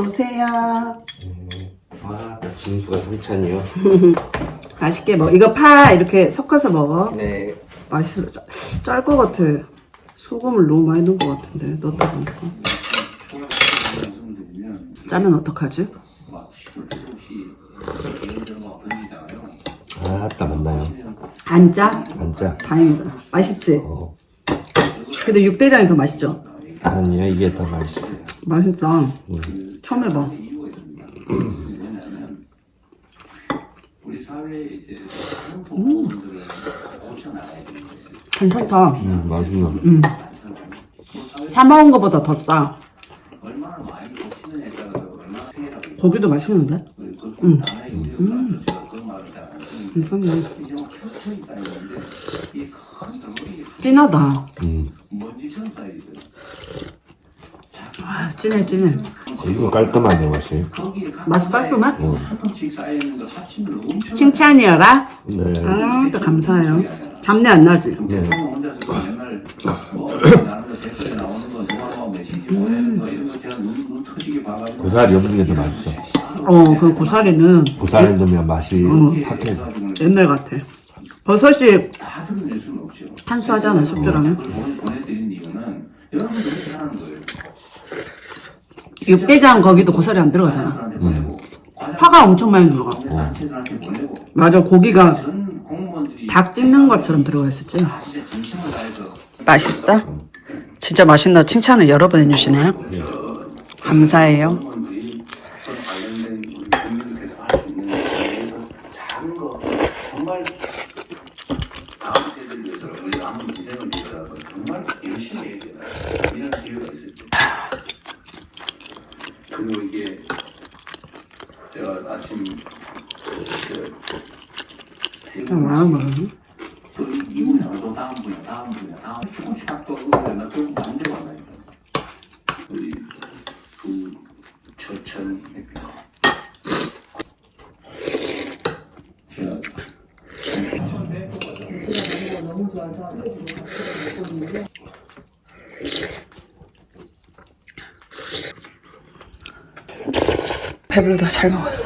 오세요. 아, 진수가 삼찬이요? 맛있게 먹어. 이거 파 이렇게 섞어서 먹어. 네. 맛있어. 짤 것 같아. 소금을 너무 많이 넣은 것 같은데 넣다 보니까. 짜면 어떡하지? 아따 맞나요? 안 짜? 안 짜? 다행이다. 맛있지? 어. 근데 육대장이 더 맛있죠? 아니요, 이게 더 맛있어요. 맛있다. 처음 해봐. 음. 괜찮다. 음, 맛있어. 음. 사 먹은 것보다 더 싸. 고기도 맛있는데? 음. 음. 괜찮네. 진하다. 음. 아, 진해, 진해. 이거 깔끔하네, 맛이. 맛이 깔끔해? 어. 칭찬이어라? 네. 아, 또 감사해요. 잡내 안 나지? 네. 고사리 없는 게 더 맛있어. 어, 그 고사리는 고사리 넣으면 맛이 음. 확해. 옛날 같아. 버섯이 탄수하잖아, 숙주라면. 육개장 거기도 고사리 안 들어가잖아. 음. 파가 엄청 많이 들어가. 어. 맞아, 고기가 닭 찢는 것처럼 들어가 있었지. 맛있어? 진짜 맛있나 칭찬을 여러 번 해주시네요. 감사해요. 만나 그럼 언제 만나요? 우리 부처천 너무 좋아서 배불러서 잘 먹었어.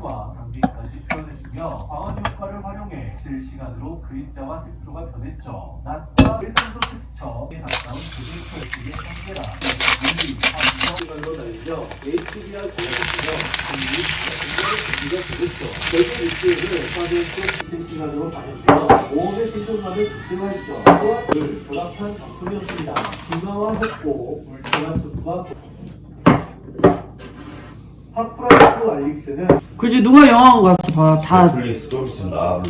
와 장비까지 표현했으며 광원 효과를 활용해 실시간으로 그림자와 색조가 변했죠. 낮과 일상적 텍스처에 가까운 표현의 한계라 분리, 감정별로 날려 HDR 고양이며 분리, 분리가 되겠죠. 결국 일주일을 사전적 실시간으로 반영되어 모험의 생존만을 극대화했죠. 또한 늘 보람찬 작품이었습니다. 중화와 했고 물질한 소수가 파프라이프 알릭스는 그지 누가 영화관 가서 봐. 다 있으면.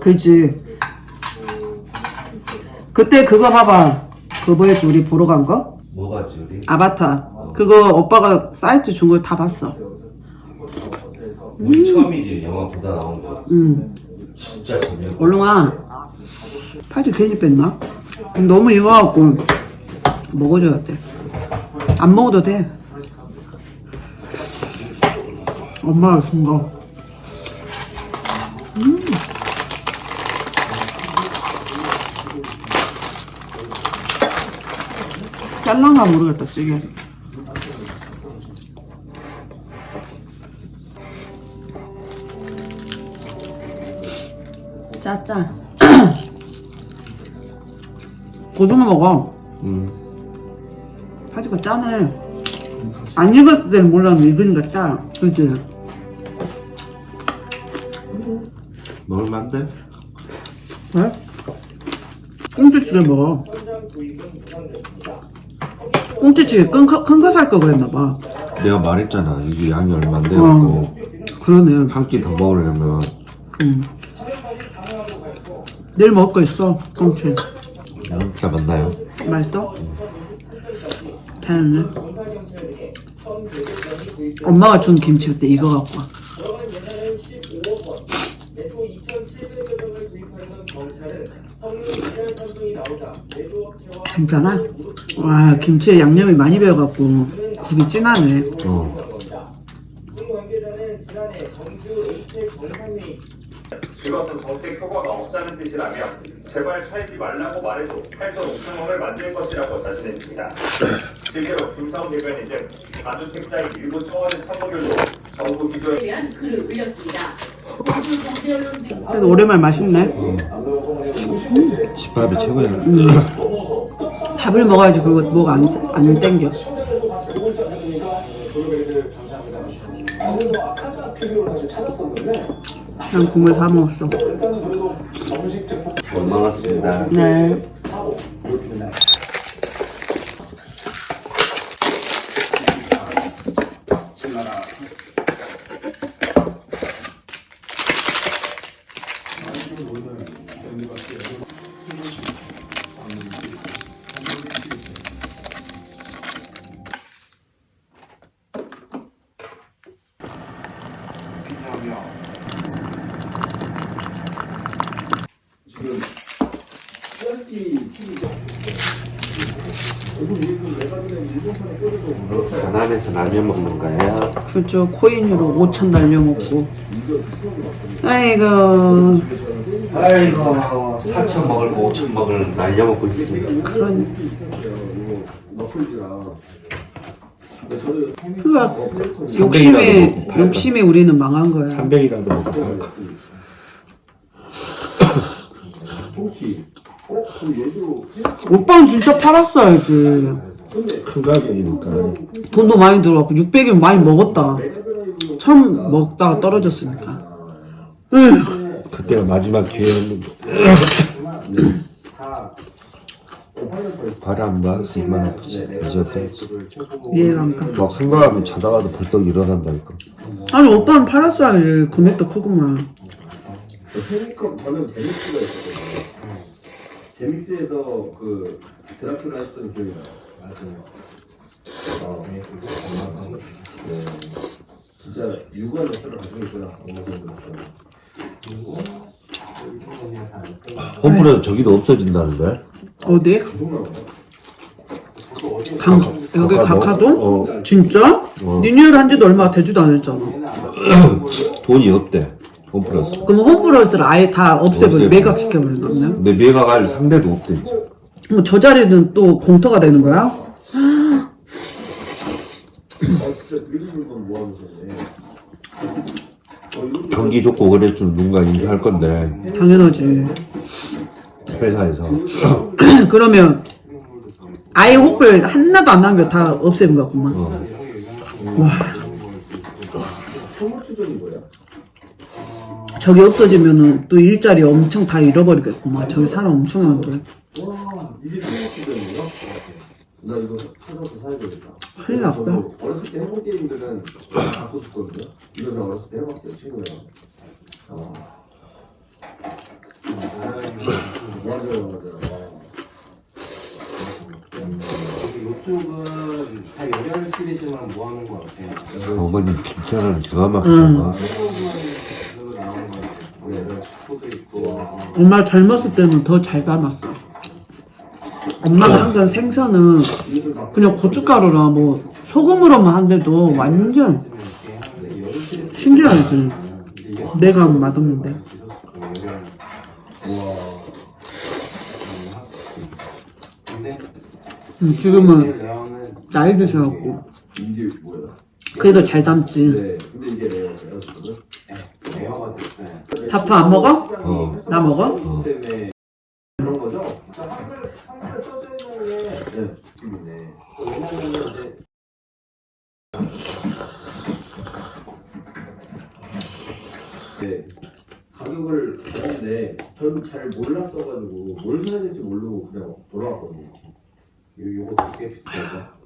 그지. 그때 그거 봐봐. 그거 뭐였지 우리 보러 간 거? 뭐가 지 우리? 아바타. 그거 오빠가 사이트 준 걸 다 봤어. 우리 처음이지 영화 보다 나온 거. 응. 진짜 재미없어. 얼른 팔찌 괜히 뺐나? 너무 익어갖고 먹어줘야 돼. 안 먹어도 돼. 엄마가 준 거. 음. 잘란가 모르겠다, 찌개. 짜짜. 고등어 먹어. 응. 파지가 짜네. 안 익었을 때는 몰랐는데 익으니까 짜. 그치? 먹을만 돼? 왜? 꽁치찌개 먹어. 꽁치찌개 큰거 살 거 그랬나봐. 내가 말했잖아. 이게 양이 얼만데? 고 그러네. 한끼 더 먹으려면 응. 내일 먹을 거 있어, 꽁치. 이렇게 만나요. 맛있어? 다행이네. 엄마가 준 김치 그때 이거 갖고 와. 괜찮아? 와 김치에 양념이 많이 배어갖고 국이 진하네 어. 그것은 정책 효과가 없다는 뜻이라며 제발 살지 말라고 말해도 8.5천 원을 만들 것이라고 자신했습니다. 실제로 김사훈 대변인은 다주택자의 일부 청와대 참모들도 정부 기조에 대한 글을 올렸습니다. 그래도 오랜만에 맛있네 집밥이 최고야. 밥을 먹어야지 그거 뭐가 안, 안 땡겨. 난 국물 다 먹었어. 잘 먹었습니다. 네 라면 먹는 거예요. 그렇죠. 코인으로 5천 날려 먹고. 아이고. 아이고 4천 먹을 거 5천 먹을 날려 먹고 있습니다. 그런. 그가 욕심에 욕심에 우리는 망한 거야. 300이라도 먹고 오빠는 진짜 팔았어야지. 큰 가격이니까 돈도 많이 들어갔고 600원 많이 먹었다. 처음 먹다가 떨어졌으니까. 그때가 마지막 기회였는데 바람 봐서 이만 아프지 이제부터 이해가 안 가. 막 생각하면 자다가도 벌떡 일어난다니까 아니 오빠는 팔았어야지. 금액도 크구만. 페미컵 저는 제믹스가 있었거든요. 제믹스에서 그 드라큘라 했던 기억이 나요. 맞아요. 네. 진짜 유구한 역사를 가지고 있구나. 정도. 홈플에서 저기도 없어진다는데 어디? 강 여기? 각하동? 어. 진짜? 어. 리뉴얼 한 지도 얼마 되지도 않았잖아. 돈이 없대 홈플러스 그럼 홈플러스를 아예 다 없애버려 없애버려. 매각시켜버리나 보네. 근데 매각할 상대도 없대 이제. 뭐저 자리는 또 공터가 되는 거야? 어, 진짜 건. 경기 좋고 그래주면 누군가 인수할 건데 당연하지. 회사에서 그러면 아예 홈플 하나도 안 남겨 다 없애는 거구만. 어. 와? 저기 없어지면은 또 일자리 엄청 다 잃어버리겠구만. 저기 사람 엄청 많은데. 와, 이게 소모추전이에요? 나 이거 찾아서 사야 되겠다. 큰일 났다. 저도 어렸을 때 해본 게임들은 갖고 싶거든요. 이거 나 어렸을 때 해봤어요, 친구랑. 어. 맞아요, 맞아요. 이쪽은 다 열혈 시리즈만 모아놓은 것 같아요. 어머니 김치하는 기가 응. 막히다 한국으로 나온 것 같아요. 열혈 스포도 있고. 엄마 젊었을 때는 더 잘 담았어. 엄마가 한 건 생선은 그냥 고춧가루랑 뭐 소금으로만 한데도 완전 신기하지. 내가 하면 맛없는데. 음, 지금은 나이 드셔갖고? 그래도 잘 담지. 밥도 안 먹어? 어. 나 먹어? 어. 거죠? 네, 지금이네. 왜냐면은 이제 네. 가격을 봤는데 저는 잘 몰랐어가지고 뭘 사야 될지 모르고 그냥 돌아왔거든요. 요- 요거 되게 비싸죠.